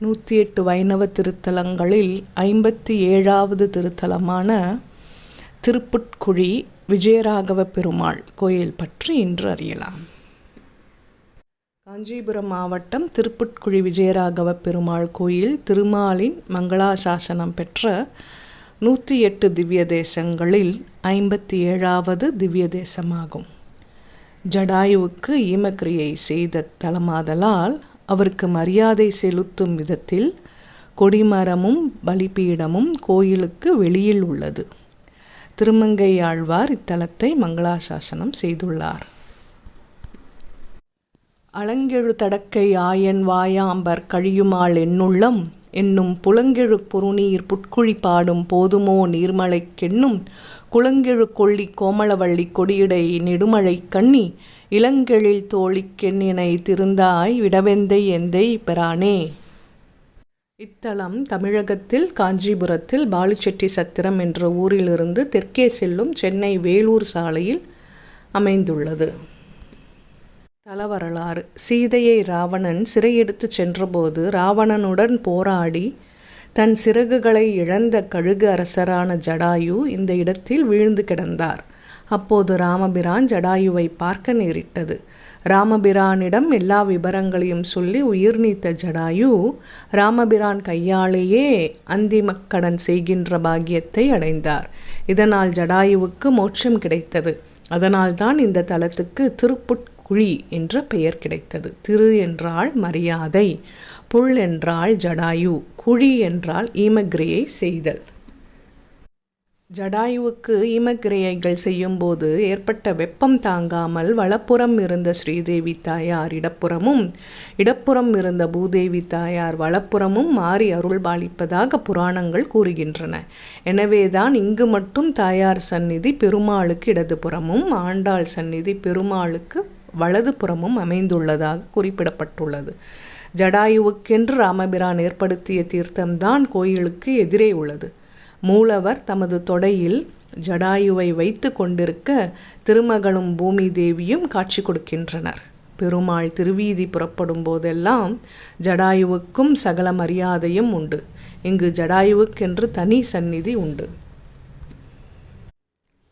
நூற்றி எட்டு வைணவ திருத்தலங்களில் ஐம்பத்தி ஏழாவது திருத்தலமான திருப்புட்குழி விஜயராகவ பெருமாள் கோயில் பற்றி இன்று அறியலாம். காஞ்சிபுரம் மாவட்டம் திருப்புட்குழி விஜயராகவ பெருமாள் கோயில் திருமாலின் மங்களாசாசனம் பெற்ற நூற்றி எட்டு திவ்ய தேசங்களில் ஐம்பத்தி ஏழாவது திவ்ய தேசமாகும். ஜடாயுவுக்கு ஈமக்கிரியை செய்த தலமாதலால் அவருக்கு மரியாதை செலுத்தும் விதத்தில் கொடிமரமும் பலிபீடமும் கோயிலுக்கு வெளியில் உள்ளது. திருமங்கை ஆழ்வார் இத்தலத்தை மங்களாசாசனம் செய்துள்ளார். அலங்கெழு தடக்கை ஆயன் வாயாம்பர் கழியுமாள் என்னுள்ளம்? என்னும் புலங்கெழு புருநீர் புட்குழி பாடும் போதுமோ நீர்மலைக்கென்னும் குளங்கெழு கொள்ளி கோமளவள்ளி கொடியடை நெடுமழை கண்ணி? இளங்கெழில் தோழிக்கெண்ணினை திருந்தாய் விடவெந்தை எந்தை பெறானே? இத்தலம் தமிழகத்தில் காஞ்சிபுரத்தில் பாலுச்செட்டி சத்திரம் என்ற ஊரிலிருந்து தெற்கே செல்லும் சென்னை வேலூர் சாலையில் அமைந்துள்ளது. தலவரலாறு. சீதையை ராவணன் சிறையெடுத்து சென்றபோது ராவணனுடன் போராடி தன் சிறகுகளை இழந்த கழுகு அரசரான ஜடாயு இந்த இடத்தில் வீழ்ந்து கிடந்தார். அப்போது ராமபிரான் ஜடாயுவை பார்க்க நேரிட்டது. ராமபிரானிடம் எல்லா விவரங்களையும் சொல்லி உயிர் நீத்த ஜடாயு ராமபிரான் கையாலேயே அந்திமக்கடன் செய்கின்ற பாக்கியத்தை அடைந்தார். இதனால் ஜடாயுவுக்கு மோட்சம் கிடைத்தது. அதனால்தான் இந்த தலத்துக்கு குழி என்ற பெயர் கிடைத்தது. திரு என்றால் மரியாதை புல் என்றால் ஜடாயு குழி என்றால் ஈமக்கிரியை செய்தல். ஜடாயுவுக்கு ஈமக்கிரியைகள் செய்யும்போது ஏற்பட்ட வெப்பம் தாங்காமல் வலப்புறம் இருந்த ஸ்ரீதேவி தாயார் இடப்புறமும் இடப்புறம் இருந்த பூதேவி தாயார் வலப்புறமும் மாறி அருள்பாலிப்பதாக புராணங்கள் கூறுகின்றன. எனவேதான் இங்கு மட்டும் தாயார் சந்நிதி பெருமாளுக்கு இடதுபுறமும் ஆண்டாள் சந்நிதி பெருமாளுக்கு வலதுபுறமும் அமைந்துள்ளதாக குறிப்பிடப்பட்டுள்ளது. ஜடாயுவுக்கென்று ராமபிரான் ஏற்படுத்திய தீர்த்தம்தான் கோயிலுக்கு எதிரே உள்ளது. மூலவர் தமது தொடையில் ஜடாயுவை வைத்து கொண்டிருக்க திருமகளும் பூமி தேவியும் காட்சி கொடுக்கின்றனர். பெருமாள் திருவீதி புறப்படும் போதெல்லாம் ஜடாயுவுக்கும் சகல மரியாதையும் உண்டு. இங்கு ஜடாயுவுக்கென்று தனி சந்நிதி உண்டு.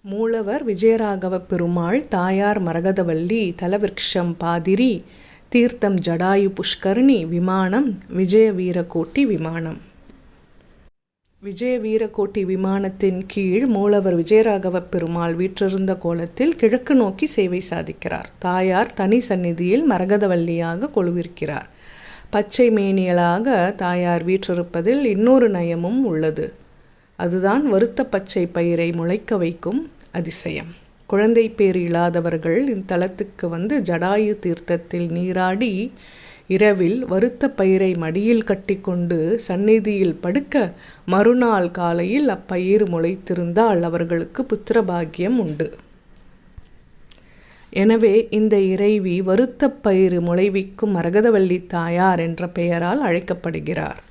மூலவர் விஜயராகவ பெருமாள் தாயார் மரகதவல்லி தலவிருக்ஷம் பாதிரி தீர்த்தம் ஜடாயு புஷ்கரணி விமானம் விஜய வீரகோட்டி விமானம். விஜய வீரகோட்டி விமானத்தின் கீழ் மூலவர் விஜயராகவ பெருமாள் வீற்றிருந்த கோலத்தில் கிழக்கு நோக்கி சேவை சாதிக்கிறார். தாயார் தனி சந்நிதியில் மரகதவல்லியாக கொழுவிருக்கிறார். பச்சை மேனியலாக தாயார் வீற்றிருப்பதில் இன்னொரு நயமும் உள்ளது. அதுதான் வருத்த பச்சை பயிரை முளைக்க வைக்கும் அதிசயம். குழந்தை பேர் இல்லாதவர்கள் இத்தலத்துக்கு வந்து ஜடாயு தீர்த்தத்தில் நீராடி இரவில் வருத்த பயிரை மடியில் கட்டிக்கொண்டு சந்நிதியில் படுக்க மறுநாள் காலையில் அப்பயிர் முளைத்திருந்தால் அவர்களுக்கு புத்திரபாகியம் உண்டு. எனவே இந்த இறைவி வருத்த பயிறு முளைவிக்கும் மரகதவல்லி தாயார் என்ற பெயரால் அழைக்கப்படுகிறார்.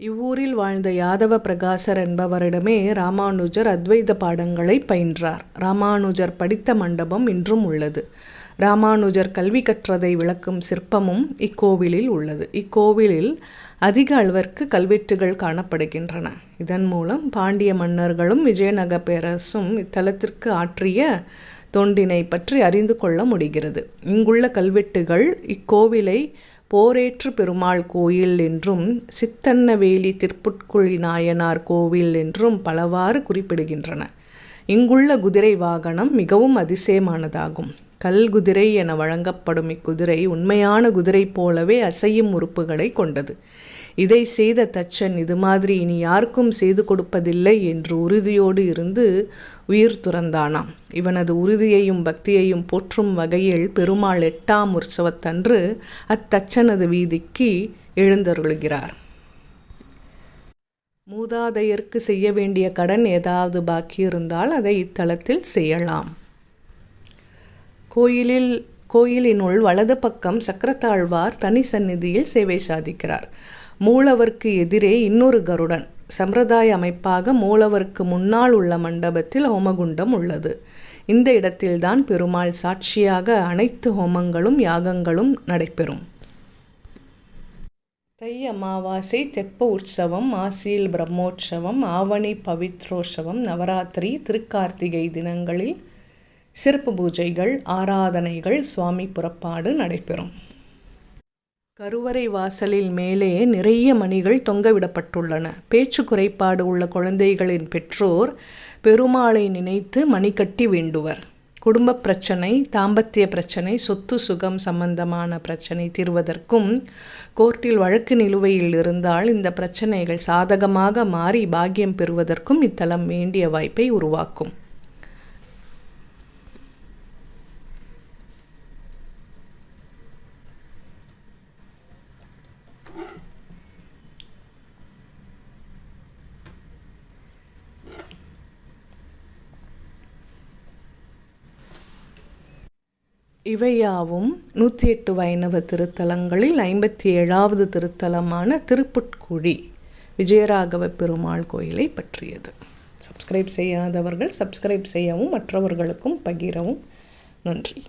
இவ்வூரில் வாழ்ந்த யாதவ பிரகாசர் என்பவரிடமே ராமானுஜர் அத்வைத பாடங்களை பயின்றார். ராமானுஜர் படித்த மண்டபம் இன்றும் உள்ளது. ராமானுஜர் கல்வி கற்றதை விளக்கும் சிற்பமும் இக்கோவிலில் உள்ளது. இக்கோவிலில் அதிக அளவிற்கு கல்வெட்டுகள் காணப்படுகின்றன. இதன் மூலம் பாண்டிய மன்னர்களும் விஜயநகர பேரரசும் இத்தலத்திற்கு ஆற்றிய தொண்டினை பற்றி அறிந்து கொள்ள முடிகிறது. இங்குள்ள கல்வெட்டுகள் இக்கோவிலை போரேற்று பெருமாள் கோயில் என்றும் சித்தன்னவேலி திருப்புட்குழி நாயனார் கோவில் என்றும் பலவாறு குறிப்பிடுகின்றன. இங்குள்ள குதிரை வாகனம் மிகவும் அதிசயமானதாகும். கல் குதிரை என வழங்கப்படும் இக்குதிரை உண்மையான குதிரை போலவே அசையும் உறுப்புகளை கொண்டது. இதை செய்த தச்சன் இது மாதிரி இனி யாருக்கும் செய்து கொடுப்பதில்லை என்று உறுதியோடு இருந்து உயிர் துறந்தானாம். இவனது உறுதியையும் பக்தியையும் போற்றும் வகையில் பெருமாள் எட்டாம் உற்சவத்தன்று அத்தச்சனது வீதிக்கு எழுந்தருளுகிறார். மூதாதையருக்கு செய்ய வேண்டிய கடன் ஏதாவது பாக்கி இருந்தால் அதை இத்தலத்தில் செய்யலாம். கோயிலில் கோயிலினுள் வலது பக்கம் சக்கரத்தாழ்வார் தனி சந்நிதியில் சேவை சாதிக்கிறார். மூலவருக்கு எதிரே இன்னொரு கருடன் சம்பிரதாய அமைப்பாக மூலவருக்கு முன்னால் உள்ள மண்டபத்தில் ஹோமகுண்டம் உள்ளது. இந்த இடத்தில்தான் பெருமாள் சாட்சியாக அனைத்து ஹோமங்களும் யாகங்களும் நடைபெறும். தை அமாவாசை தெப்ப உற்சவம் ஆசியில் பிரம்மோற்சவம் ஆவணி பவித்ரோற்சவம் நவராத்திரி திருக்கார்த்திகை தினங்களில் சிறப்பு பூஜைகள் ஆராதனைகள் சுவாமி புறப்பாடு நடைபெறும். கருவறை வாசலில் மேலே நிறைய மணிகள் தொங்கவிடப்பட்டுள்ளன பேச்சு குறைபாடு உள்ள குழந்தைகளின் பெற்றோர் பெருமாளை நினைத்து மணி கட்டி வேண்டுவர். குடும்ப பிரச்சனை தாம்பத்திய பிரச்சனை சொத்து சுகம் சம்பந்தமான பிரச்சனை தீர்வதற்கும் கோர்ட்டில் வழக்கு நிலுவையில் இருந்தால் இந்த பிரச்சனைகள் சாதகமாக மாறி பாக்கியம் பெறுவதற்கும் இத்தலம் வேண்டிய வாய்ப்பை உருவாக்கும். இவையாவும் நூற்றி எட்டு வைணவ திருத்தலங்களில் ஐம்பத்தி ஏழாவது திருத்தலமான திருப்புட்குழி விஜயராகவ பெருமாள் கோயிலை பற்றியது. சப்ஸ்கிரைப் செய்யாதவர்கள் சப்ஸ்கிரைப் செய்யவும் மற்றவர்களுக்கும் பகிரவும். நன்றி.